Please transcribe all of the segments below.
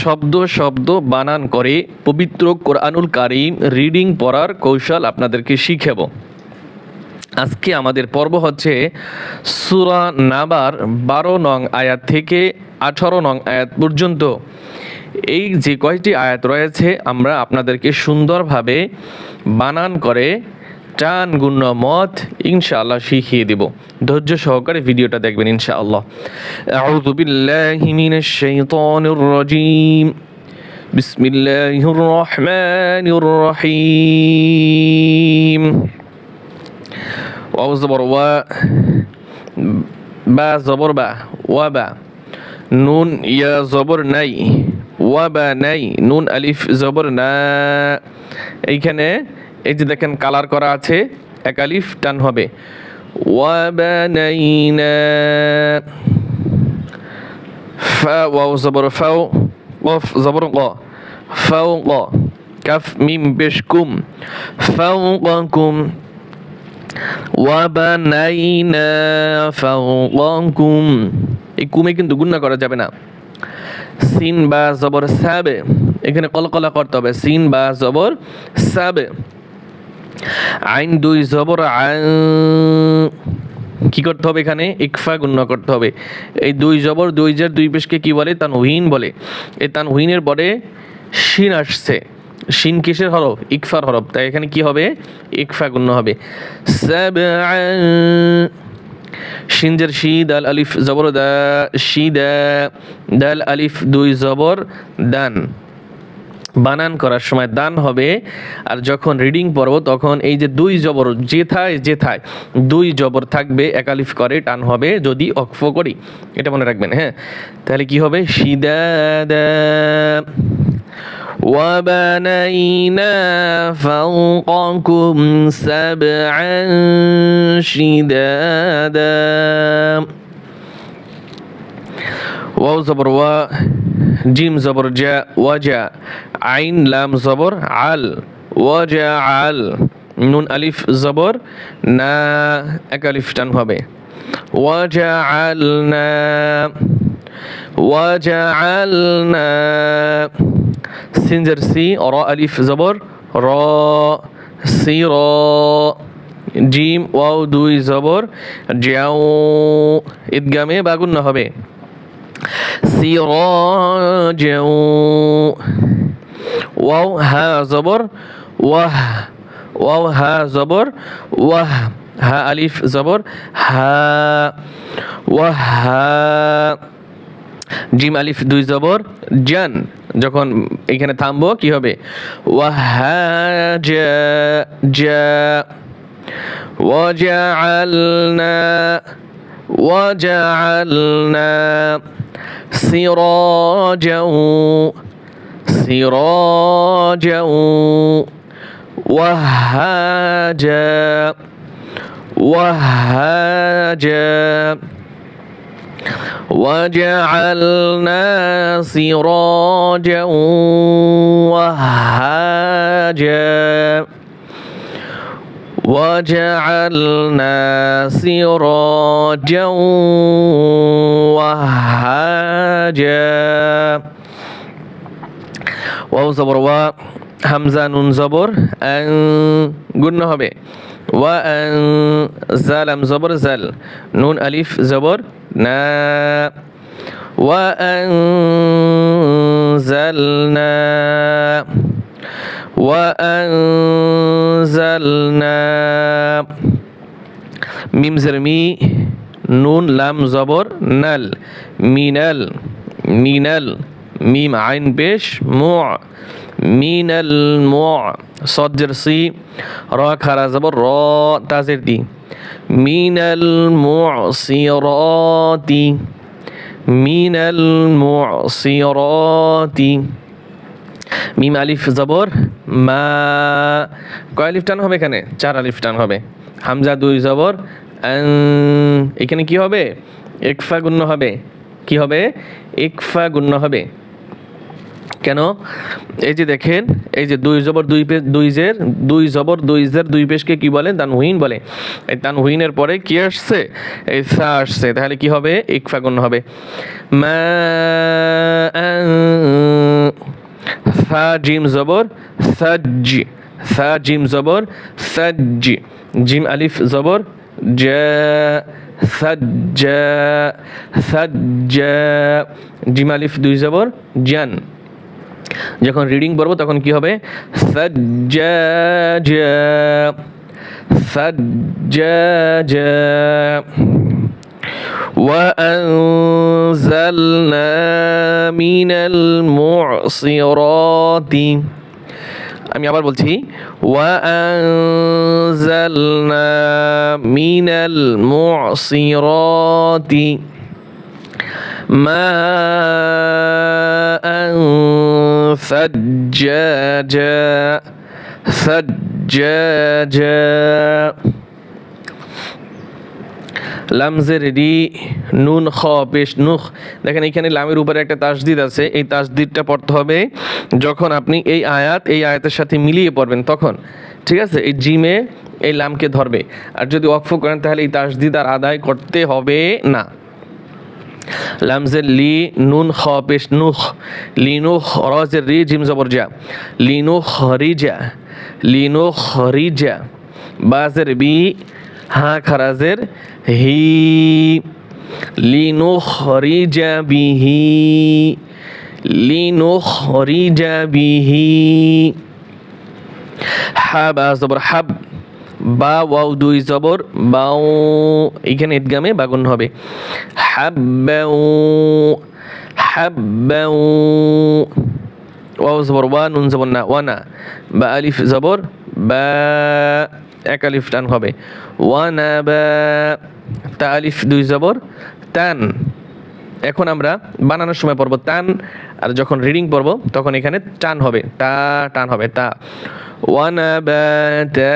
শব্দ শব্দ বানান করে পবিত্র কোরআনুল কারিম রিডিং পড়ার কৌশল আপনাদেরকে শিখাব। আজকে আমাদের পর্ব হচ্ছে সুরা নাবার বারো নং আয়াত থেকে আঠারো নং আয়াত পর্যন্ত। এই যে কয়টি আয়াত রয়েছে, আমরা আপনাদেরকে সুন্দরভাবে বানান করে টান গুণ্য মত ইনশাআল্লাহ শিখিয়ে দেব। ধৈর্য সহকারে ভিডিওটা দেখবেন ইনশাআল্লাহ। আউযু ওয়াও জবর ওয়া, বা জবর বা, ওয়া বা। নুন, ইয়া জবর নাই, ওয়া বা নাই, নুন, আলিফ, জবর না। এইখানে এই যে দেখেন কালার করা আছে, এক আলিফ, টান হবে। জবর জবর ক ক কাফ, মিম পেশ কুম। কুম। এই কুমে কিন্তু গুণনা করা যাবে না। সিন বা জবর সাবে। এখানে কলকলা করতে হবে। সিন বা জবর সাবে। আইন দুই জবর কি করতে হবে এখানে? ইকফা গুণ্য করতে হবে। এই দুই জবর, দুই জের, দুই পেশকে কি বলে? তান তানহুইন বলে। এই তানহুইনের পরে শিন আসছে। শিন কিসের হরফ? ইকফার হরফ। তাই এখানে কি হবে? ইকফা গুণ্য হবে। সাবআন শিনজের শি, দাল আলিফ জবর দা, শি দা, দাল আলিফ দুই জবর দান। বানান করার সময় দান হবে আর যখন রিডিং পড়ব তখন এই যে দুই জবর যেথায় যেথায় দুই জবর থাকবে একালিফ করে টান হবে যদি অক্ফ করি এটা মনে রাখবেন হ্যাঁ তাহলে কি হবে শিদা وبنينا فوقكم سبعا شدادا واو زبر জিম জবর জা, ওয়াজা, আইন, লাম জবর, আল, ওয়াজা, আল, নুন, আলিফ জবর, না, এক আলিফ টান হবে। ওয়াজা, আল, না, ওয়াজা, আল, না, সিনজার, সি, র, আলিফ জবর, র, সি, র, জিম, ওয়াও, দুই জবর, জিয়াও ইদগামে বাগুন হবে। সি র জিয়াও ওয়াও হা জবর ওয়াহ ওয়াও হা জবর ওয়াহ হা আলিফ জবর হা ওয়াহ হা জিম আলিফ দুই জবর জান যখন এখানে থামবো কি হবে ওয়াহাজা জা وجعلنا وجعلنا سراجا سراجا وهاجا وهاجا وجعلنا سراجا وهاجا وجعلنا سراجا وهاجا. واو زبر و همزة نون زبر أن قلنا هبي. وأن زلم زبر زل. نون أليف زبر نا. وأنزلنا. ওয়া আং জালনা ওয়া আং জালনা মিম জেরমি নুন লাম জবর নাল মিনাল মিনাল মিম আইন পেশ মু মিনাল মু সজ্জের সি র খারা জবর র তাজের দি মিনাল মুসিরাতি মিনাল মুসিরাতি মিম আলিফ জবর মা কয় আলিফ টান হবে এখানে? চার আলিফ টান হবে। হামজা দুই জবর এখানে কি হবে? একফা গুণ্য হবে। কি হবে? একফা গুণ্য হবে। কেন? এই যে দেখেন, এই যে দুই জবর দুই পেশ দুই জের, দুই জবর দুই জের দুই পেশকে কি বলে? তানহুইন বলে। এই তানহুইনের পরে কি আসছে? এই সা আসছে। তাহলে কি হবে? ইকফা গুণ হবে। মা সা, জিম, জবর সাজ সা, জিম, জবর সাজ জিম, আলিফ, জবর, জা সাজ্জা সাজ্জা জিম, আলিফ, দুই, জবর, জান। যখন রিডিং পড়ব তখন কি হবে? সাজ্জাজা সাজ্জাজা وأنزلنا من المعصرات আমি আবার বলছি وأنزلنا من المعصرات ماء ثجاجا ثجاجا লামজের রি নুন খ পেশ, নুখ। দেখেন এখানে লামের উপরে একটা তাসদিদ আছে, এই তাসদিদটা পড়তে হবে যখন আপনি এই আয়াত, এই আয়াতের সাথে মিলিয়ে পড়বেন তখন, ঠিক আছে? এই জিমে এই লামকে ধরবে। আর যদি ওয়াকফ করেন তাহলে এই তাসদিদ আর আদায় করতে হবে না। লামজের লি, নুন খ পেশ, নুখ। লিনু রজের রি, জিম জবর লিনু খরিজা লিনু খরিজা বাজের বি, হা খারাজের হি লিনু খরিজা বিহি লিনু খরিজা বিহি। হাব জবর হাব, বা ওয়াও দুই জবর, বাও, এখানে ঈদগামে বাগুন হবে। হাব্বাউ হাব্বাউ ওয়াও জবর ওয়া, নুন জবর না ওয়ানা বা আলিফ জবর, বা এক আলিফ টান হবে ওয়ানা বা তা আলিফ দুই জবর তান এখন আমরা বানানোর সময় পড়বো তান আর যখন রিডিং পড়বো তখন এখানে টান হবে তা টান হবে তা ونباتا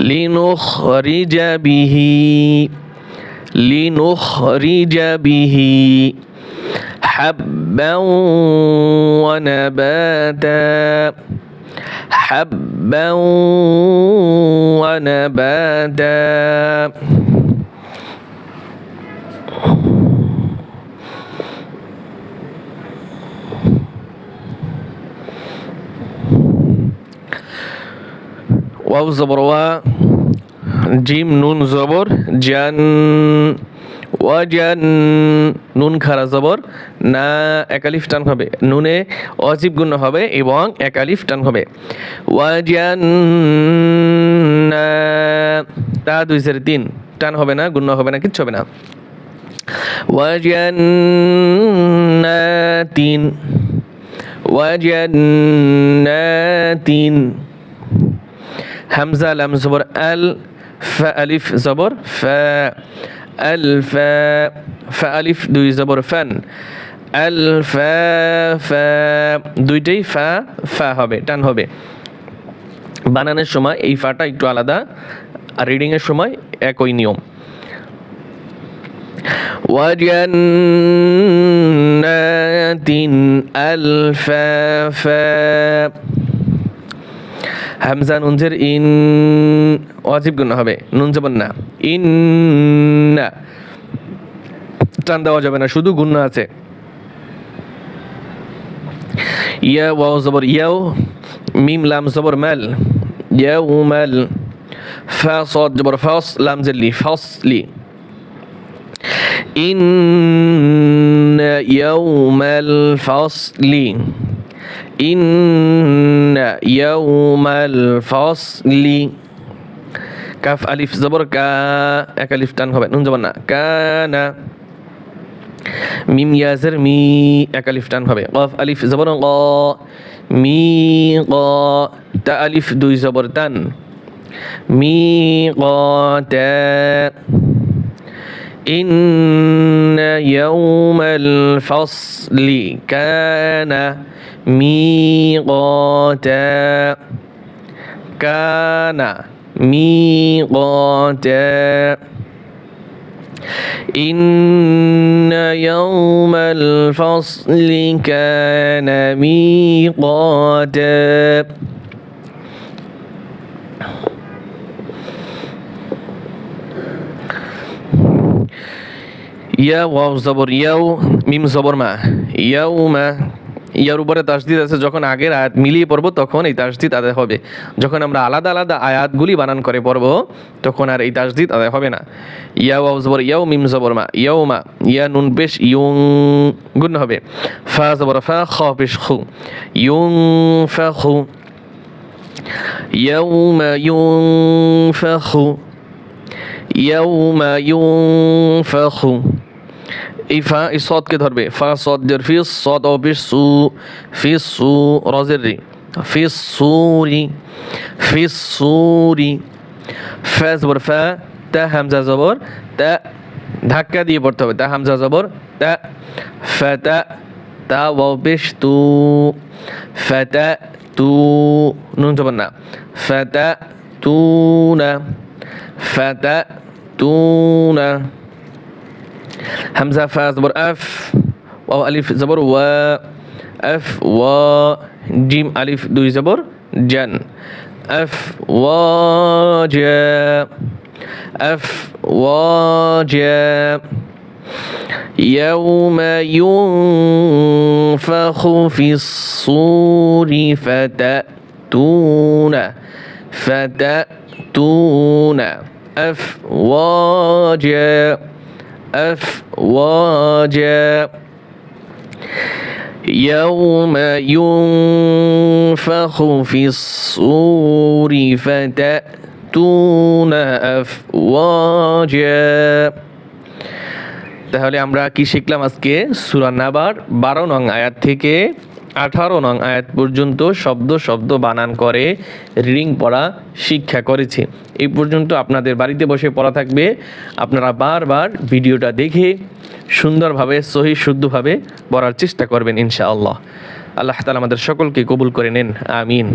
لنخرج به لنخرج به حبا ونباتا حبا ونباتا. واو زبر وا جيم نون زبر جن وجن نون خرا زبر. না একালিফ টান হবে। নুনে অজীব গুণ হবে এবং একালিফ টান হবে। ওয়াজান তা দুই চারি তিন। টান হবে না, গুণ হবে না, কিচ্ছু হবে না। ওয়াজান্নাতিন ওয়াজান্নাতিন হামজা, লাম জবর, আল, ফা, আলিফ জবর, ফা, আল, ফা ফা, আলিফ, দুই জবর ফান আল ফা ফা দুইটাই ফা ফা হবে টান হবে বানানোর সময় এই ফাটা একটু আলাদা আর রিডিংয়ের সময় একই নিয়ম وجنات ألفافا হামজা নুনজের ইন ওয়াজিব গুণ হবে নুন যাবেন না ইন না টান দেওয়া যাবে না শুধু গুণ আছে ইয়া ওয়াও জবর ইয়াও মিম লাম জবর মাল ইয়াও মাল ফা صاد জবর ফাস লাম জেলি ফাসলি إن يوم الفصل إن يوم الفصل কাফ আলিফ জবর কা এক আলিফ টান হবে নুন জবর না কানা মিম ইয়াজের মি এক আলিফ টান হবে কফ আলিফ জবর ক মি ক তা আলিফ দুই জবর টান মি ক তা إن يوم الفصل كان ميقاتا كان ميقاتا إن يوم الفصل كان ميقاتا. يا واو زبر يو ميم زبر مع يوم ইয়ার উপরে তাসদিদ আছে যখন আগের আয়াত মিলিয়ে পড়বো তখন এই তাসদিদ আদায় হবে যখন আমরা আলাদা আলাদা আয়াতগুলি বানান করে পড়বো তখন আর এই তাসদিদ আদায় হবে না ইয়া ওয়াও জবর ইয়াও মিম জবর মা ইয়াও মা ইয়া নুন পেশ ইয়ং গুণ হবে ফা জবর ফা খ পেশ খু ইয়ং ফা খু يوم ينفخ يوم ينفخ এই ফা, এই সদকে ধরবে। ফা সদ দের ফিস সদ ও ফিস সু ফিস সু, রজের রি। ফিস সুরি ফিস সুরি ফা, জবর, ফা, তা হামজা জবর, তা, ধাক্কা দিয়ে পড়তে হবে। তা হামজা জবর, তা ফাতা তা ওয়াও পেশ তু ফাতা তু নুন, জবর না। ফাতা তুনা ফাতা তুনা همزة فا زبر أف واو ألف زبر و أف و جيم ألف دوي زبر جن. أف و جا أف و جا يوم ينفخ في الصور فتأتون فتأتون. أفواجا أفواجا يوم ينفخ في الصور فتأتون أفواجا তাহলে আমরা কি শিখলাম আজকে সুরা নাবার বারো নং আয়াত থেকে আঠারো নং আয়াত পর্যন্ত শব্দ শব্দ বানান করে রিডিং পড়া, শিক্ষা করেছে। এই পর্যন্ত আপনাদের বাড়িতে বসে পড়া থাকবে। আপনারা বারবার ভিডিওটা দেখে সুন্দরভাবে, সহি শুদ্ধভাবে পড়ার চেষ্টা করবেন ইনশাআল্লাহ। আল্লাহ তালা আমাদের সকলকে কবুল করে নেন। আমিন।